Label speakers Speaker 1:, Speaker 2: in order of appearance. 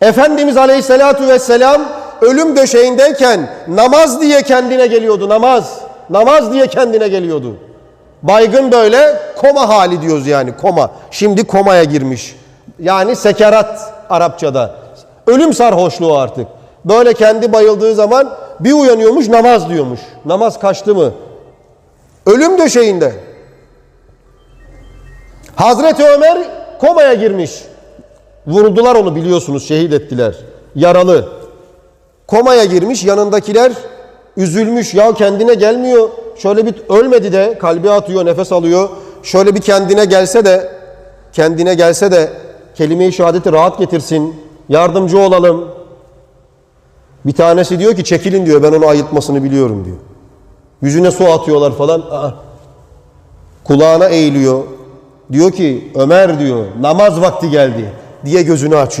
Speaker 1: Efendimiz Aleyhisselatü Vesselam ölüm döşeğindeyken namaz diye kendine geliyordu namaz. Namaz diye kendine geliyordu. Baygın böyle koma hali diyoruz yani koma. Şimdi komaya girmiş. Yani sekerat Arapçada. Ölüm sarhoşluğu artık. Böyle kendi bayıldığı zaman bir uyanıyormuş namaz diyormuş. Namaz kaçtı mı? Ölüm döşeğinde. Hazreti Ömer komaya girmiş. Vurdular onu biliyorsunuz şehit ettiler. Yaralı. Komaya girmiş yanındakiler üzülmüş ya kendine gelmiyor. Şöyle bir ölmedi de kalbi atıyor nefes alıyor. Şöyle bir kendine gelse de kendine gelse de kelime-i şehadeti rahat getirsin. Yardımcı olalım. Bir tanesi diyor ki çekilin diyor ben onu ayıtmasını biliyorum diyor. Yüzüne su atıyorlar falan. Aa. Kulağına eğiliyor. Diyor ki Ömer diyor namaz vakti geldi diye gözünü açıyor.